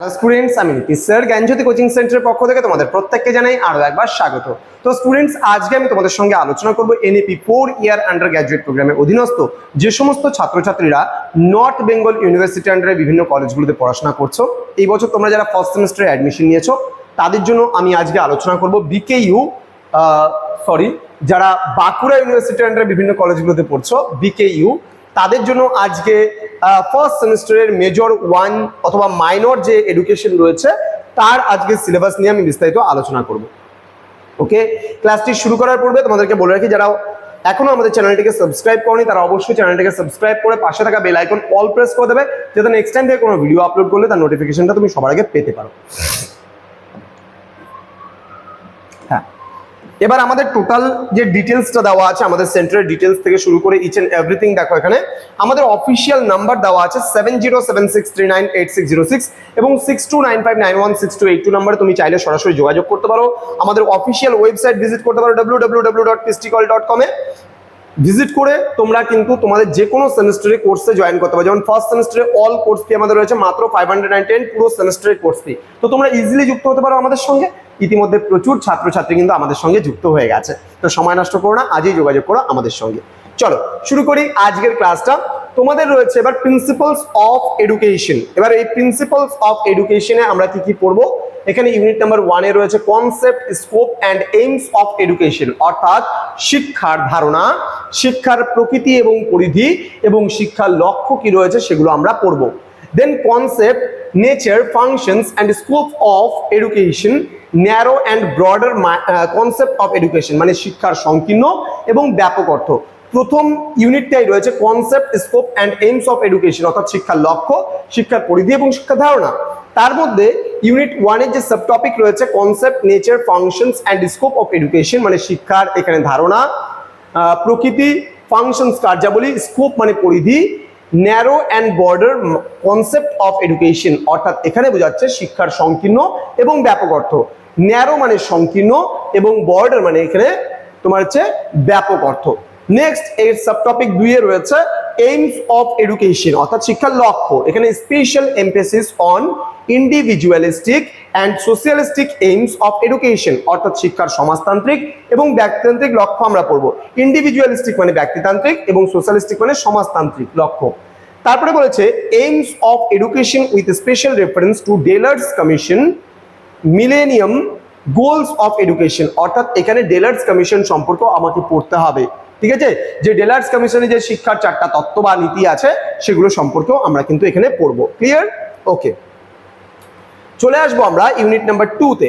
Students আমি Nitish sir জ্ঞানজ্যোতি coaching সেন্টারের পক্ষ থেকে তোমাদের প্রত্যেককে জানাই আরও একবার স্বাগত। তো স্টুডেন্টস আজকে আমি তোমাদের সঙ্গে আলোচনা করব NEP four year under graduate প্রোগ্রামের অধীনস্থ যে সমস্ত ছাত্রছাত্রীরা নর্থ বেঙ্গল ইউনিভার্সিটি আন্ডারে বিভিন্ন কলেজগুলোতে পড়াশোনা করছ। এই বছর তোমরা যারা ফার্স্ট সেমিস্টারে অ্যাডমিশন নিয়েছো, তাদের জন্য আমি আজকে আলোচনা করব বিকেইউ সরি যারা বাঁকুড়া ইউনিভার্সিটি আন্ডারে বিভিন্ন কলেজগুলোতে পড়ছো বিকেইউ তাদের জন্য আজকে ফার্স্ট সেমিস্টারের মেজর ওয়ান অথবা মাইনর যে এডুকেশন রয়েছে, তার আজকে সিলেবাস নিয়ে আমি বিস্তারিত আলোচনা করব। ওকে ক্লাসটি শুরু করার পূর্বে তোমাদেরকে বলে রাখি, যারা এখনও আমাদের চ্যানেলটিকে সাবস্ক্রাইব করনি, তারা অবশ্যই চ্যানেলটিকে সাবস্ক্রাইব করে পাশে থাকা বেল আইকন অল প্রেস করে দেবে, যাতে নেক্সট টাইম থেকে কোনো ভিডিও আপলোড করলে তার নোটিফিকেশনটা তুমি সবার আগে পেতে পারো। হ্যাঁ। এবার আমাদের টোটাল যে ডিটেলসটা দেওয়া আছে, আমাদের সেন্টারের ডিটেলস থেকে শুরু করে ইচ এন্ড এভরিথিং দেখো এখানে, আমাদের অফিসিয়াল নাম্বার দেওয়া আছে seven zero seven six three nine eight six zero six এবং six two nine five nine one six two eight two নাম্বারে তুমি চাইলে সরাসরি যোগাযোগ করতে পারো। আমাদের অফিসিয়াল ওয়েবসাইট ভিজিট করতে পারো W W W dot pistical dot কমে ভিজিট করে তোমরা কিন্তু তোমাদের যে কোনো সেমিস্টারে কোর্সে জয়েন করতে পারো। যেমন ফার্স্ট সেমিস্টারে অল কোর্স ফি আমাদের রয়েছে, মাত্র ফাইভ হান্ড্রেড নাইন টেন পুরো সেমিস্টারের কোর্স ফি তো তোমরা ইজিলি যুক্ত হতে পারো আমাদের সঙ্গে। ইতিমধ্যে প্রচুর ছাত্রছাত্রী কিন্তু আমাদের সঙ্গে যুক্ত হয়ে গেছে। তো সময় নষ্ট করো না, আজই যোগাযোগ করো আমাদের সঙ্গে। চলো, শুরু করি আজকের ক্লাসটা তোমাদের রয়েছে এবার প্রিন্সিপালস অফ এডুকেশন এবার এই প্রিন্সিপালস অফ এডুকেশনে আমরা কি কি পড়ব? এখানে ইউনিট নাম্বার ওয়ানে রয়েছে concept scope and aims of education অর্থাৎ শিক্ষার ধারণা, শিক্ষার প্রকৃতি এবং পরিধি এবং শিক্ষার লক্ষ্য কি রয়েছে সেগুলো আমরা পড়ব। Then concept nature functions and scope of education narrow and broader concept of education মানে শিক্ষার সংকীর্ণ এবং ব্যাপক অর্থ। প্রথম ইউনিটটাই রয়েছে concept scope and aims of education অর্থাৎ শিক্ষার লক্ষ্য, শিক্ষার পরিধি এবং শিক্ষার ধারণা। তার মধ্যে ইউনিট ওয়ানের যে সাব টপিক রয়েছে concept nature functions and scope of education মানে শিক্ষার এখানে ধারণা প্রকৃতি ফাংশনস কার্যাবলী স্কোপ মানে পরিধি narrow and border concept of education অর্থাৎ এখানে বোঝাচ্ছে শিক্ষার সংকীর্ণ এবং ব্যাপক অর্থ। ন্যারো মানে সংকীর্ণ এবং বর্ডার মানে এখানে তোমার হচ্ছে ব্যাপক অর্থ। নেক্সট এর সাবটপিক দুইয়ে রয়েছে এইমস অফ এডুকেশন অর্থাৎ শিক্ষার লক্ষ্য। এখানে special emphasis on individualistic and socialistic aims of education অর্থাৎ শিক্ষার সমাজতান্ত্রিক এবং ব্যক্তিতান্ত্রিক লক্ষ্য আমরা পড়ব। ইন্ডিভিজুয়ালিস্টিক মানে ব্যক্তিতান্ত্রিক এবং সোশ্যালিস্টিক মানে সমাজতান্ত্রিক লক্ষ্য। তারপরে বলেছে aims of education with special reference to Delors commission millennium goals of education অর্থাৎ এখানে ডেলার্স কমিশন সম্পর্ক আমাকে পড়তে হবে। ঠিক আছে? যে ডেলার্স কমিশনে যে শিক্ষার চারটা তত্ত্ব বা নীতি আছে, সেগুলো সম্পর্কেও আমরা কিন্তু এখানে পড়ব। ক্লিয়ার ওকে চলে আসব আমরা ইউনিট নাম্বার টুতে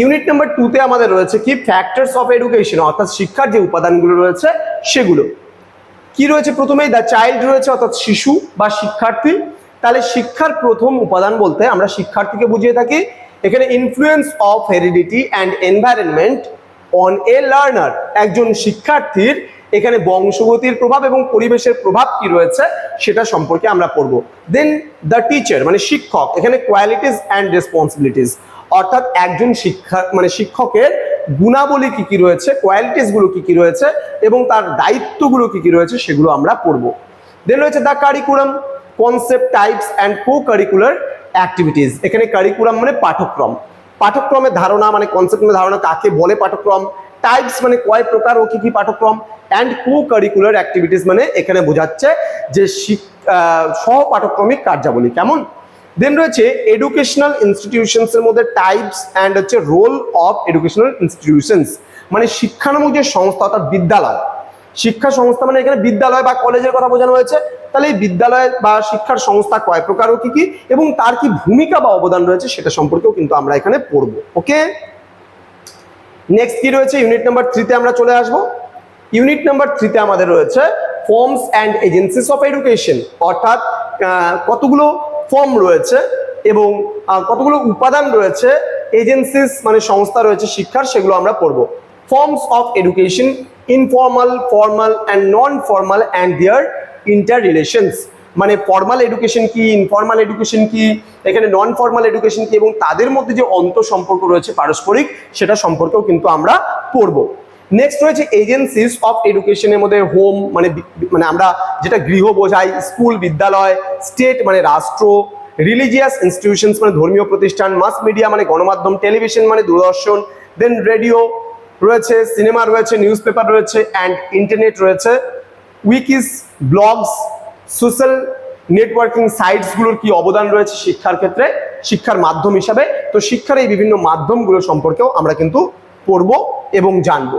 ইউনিট নাম্বার টুতে আমাদের রয়েছে কি? ফ্যাক্টরস অফ এডুকেশন অর্থাৎ শিক্ষার যে উপাদানগুলো রয়েছে, সেগুলো। কি রয়েছে প্রথমেই? দ্য চাইল্ড রয়েছে, অর্থাৎ শিশু বা শিক্ষার্থী। তাহলে শিক্ষার প্রথম উপাদান বলতে আমরা শিক্ষার্থীকে বুঝিয়ে থাকি। এখানে influence of heredity and environment on a learner একজন শিক্ষার্থীর এখানে বংশগতির প্রভাব এবং পরিবেশের প্রভাব কি রয়েছে সেটা সম্পর্কে আমরা পড়ব। দেন দ্য টিচার মানে শিক্ষক, এখানে কোয়ালিটিস অ্যান্ড রেসপন্সিবিলিটিস অর্থাৎ একজন শিক্ষা মানে শিক্ষকের গুণাবলী কি কি রয়েছে কোয়ালিটিসগুলো কি কি রয়েছে এবং তার দায়িত্বগুলো কি কি রয়েছে সেগুলো আমরা পড়ব। দেন রয়েছে the curriculum concept types and co curricular activities এখানে কারিকুলাম মানে পাঠ্যক্রম। পাঠ্যক্রমের ধারণা মানে কনসেপ্টের ধারণা কাকে বলে পাঠ্যক্রম টাইপস মানে কয় প্রকার ও কি কি পাঠ্যক্রম অ্যান্ড কো কারিকুলার অ্যাক্টিভিটিস মানে এখানে বোঝাচ্ছে যে সহ পাঠক্রমিক কার্যাবলী। কেমন? দেন রয়েছে এডুকেশনাল ইনস্টিটিউশনস এর মধ্যে টাইপস অ্যান্ড হচ্ছে রোল অফ এডুকেশনাল ইনস্টিটিউশনস মানে শিক্ষানামক যে সংস্থা অর্থাৎ বিদ্যালয় শিক্ষা সংস্থা মানে এখানে বিদ্যালয় বা কলেজের কথা বোঝানো হয়েছে। তাহলে এই বিদ্যালয় বা শিক্ষার সংস্থা কয় প্রকার ও কি কি? এবং তার কি ভূমিকা বা অবদান রয়েছে সেটা সম্পর্কেও কিন্তু আমরা এখানে পড়ব। ওকে? নেক্সট কি রয়েছে? ইউনিট নাম্বার থ্রিতে আমরা চলে আসব। ইউনিট নাম্বার থ্রিতে আমাদের রয়েছে forms and agencies of education অর্থাৎ কতগুলো ফর্ম রয়েছে এবং কতগুলো উপাদান রয়েছে এজেন্সিস মানে সংস্থা রয়েছে শিক্ষার, সেগুলো আমরা পড়ব। Forms of education informal formal and non formal and their inter relations মানে ফর্মাল এডুকেশন কি ইনফর্মাল এডুকেশন কি, এখানে নন ফর্মাল এডুকেশন কি, এবং তাদের মধ্যে যে অন্ত সম্পর্ক রয়েছে পারস্পরিক, সেটা সম্পর্কেও কিন্তু আমরা পড়ব। নেক্সট রয়েছে এজেন্সিস অফ এডুকেশনের মধ্যে হোম মানে মানে আমরা যেটা গৃহ বোঝাই, স্কুল, বিদ্যালয় স্টেট মানে রাষ্ট্র রিলিজিয়াস ইনস্টিটিউশনস মানে ধর্মীয় প্রতিষ্ঠান মাস মিডিয়া মানে গণমাধ্যম টেলিভিশন মানে দূরদর্শন দেন রেডিও রয়েছে, সিনেমা রয়েছে নিউজ পেপার রয়েছে অ্যান্ড ইন্টারনেট রয়েছে। উইকিস ব্লগস সোশ্যাল নেটওয়ার্কিং সাইটসগুলোর কি অবদান রয়েছে শিক্ষার ক্ষেত্রে? শিক্ষার মাধ্যম হিসাবে। তো শিক্ষার এই বিভিন্ন মাধ্যমগুলো সম্পর্কেও আমরা কিন্তু পড়ব এবং জানব।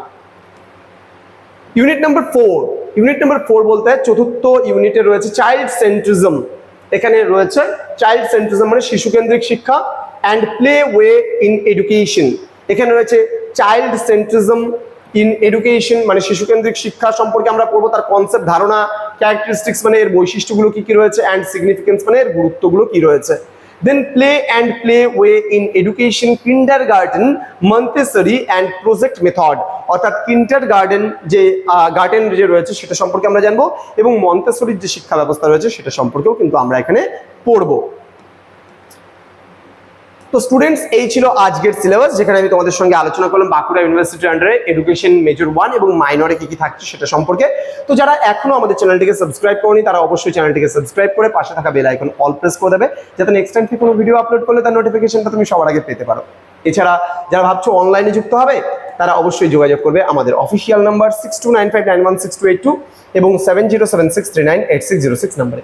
Unit number four unit number four বলতে চতুর্থ ইউনিটে রয়েছে চাইল্ড সেন্ট্রিজম এখানে রয়েছে চাইল্ড সেন্ট্রিজম মানে শিশুকেন্দ্রিক শিক্ষা and play way in education এখানে রয়েছে চাইল্ড সেন্ট্রিজম ইন এডুকেশন মানে শিশু কেন্দ্রিক শিক্ষা সম্পর্কে আমরা পড়ব, তার কনসেপ্ট ধারণা ক্যারেক্টারিস্টিক্স মানে এর বৈশিষ্ট্যগুলো কি কি রয়েছে অ্যান্ড সিগনিফিকেন্স মানে এর গুরুত্বগুলো কি রয়েছে। Then play and play way in education kindergarten Montessori and project method অর্থাৎ কিন্টার গার্ডেন যে গার্ডেন যে রয়েছে সেটা সম্পর্কে আমরা জানব, এবং মন্তেসরির যে শিক্ষা ব্যবস্থা রয়েছে সেটা সম্পর্কেও কিন্তু আমরা এখানে পড়ব। তো স্টুডেন্টস এই ছিল আজকের সিলেবাস যেখানে আমি তোমাদের সঙ্গে আলোচনা করলাম বাঁকুড়া ইউনিভার্সিটির আন্ডারে এডুকেশন মেজর ওয়ান এবং মাইনরে কি কি থাকছে সেটা সম্পর্কে। তো যারা এখনও আমাদের চ্যানেলটিকে সাবস্ক্রাইব করেনি, তারা অবশ্যই চ্যানেলটিকে সাবস্ক্রাইব করে পাশে থাকা বেল আইকন অল প্রেস করে দেবে, যাতে নেক্সট টাইম থেকে কোনো ভিডিও আপলোড করলে তার নোটিফিকেশনটা তুমি সবার আগে পেতে পারো। এছাড়া যারা ভাবছ অনলাইনে যুক্ত হবে, তারা অবশ্যই যোগাযোগ করবে আমাদের official number six two nine five nine one six two eight two এবং seven zero seven six three nine eight six zero six নাম্বারে